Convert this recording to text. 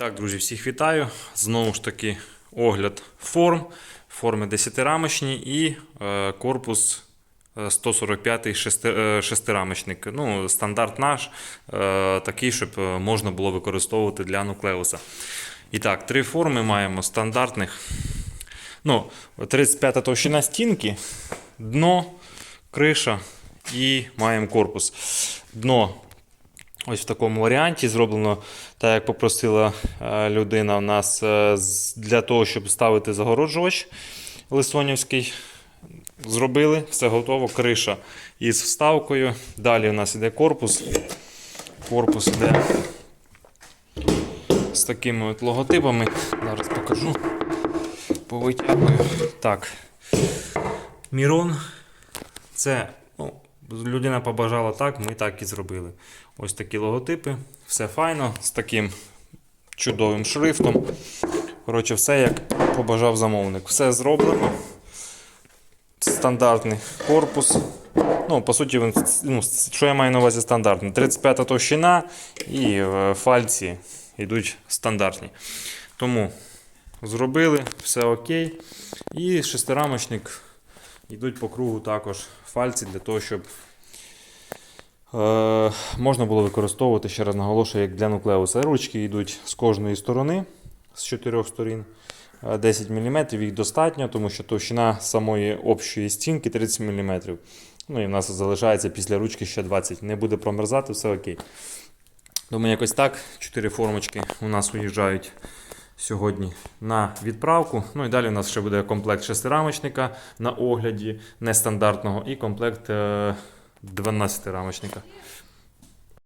Так, друзі, всіх вітаю. Знову ж таки, огляд форм. Форми 10-рамочні і е, корпус е, 145 шести, е, шестирамочник. Ну, стандарт наш, е, такий, щоб е, можна було використовувати для нуклеуса. І так, три форми маємо стандартних. Ну, 35 товщина стінки, дно, криша і маємо корпус. Дно Ось в такому варіанті зроблено, так як попросила е, людина у нас е, для того, щоб ставити загороджувач лисонівський. Зробили, все готово, криша із вставкою. Далі у нас іде корпус. Корпус іде з такими от логотипами. Зараз покажу. Повитягую. Так. Мірон. Це людина побажала так, ми так і зробили. Ось такі логотипи, все файно, з таким чудовим шрифтом. Коротше, все як побажав замовник. Все зроблено. Стандартний корпус. Ну, по суті, ну, що я маю на увазі стандартний? 35 товщина і е, фальці йдуть стандартні. Тому зробили, все окей. І шестирамочник йдуть по кругу також фальці для того, щоб е, можна було використовувати, ще раз наголошую, як для нуклеуса. Ручки йдуть з кожної сторони, з чотирьох сторін. Е, 10 мм їх достатньо, тому що товщина самої общої стінки 30 мм. Ну і в нас залишається після ручки ще 20 Не буде промерзати, все окей. Думаю, якось так. Чотири формочки у нас уїжджають сьогодні на відправку. Ну і далі у нас ще буде комплект шестирамочника на огляді нестандартного і комплект 12 рамочника.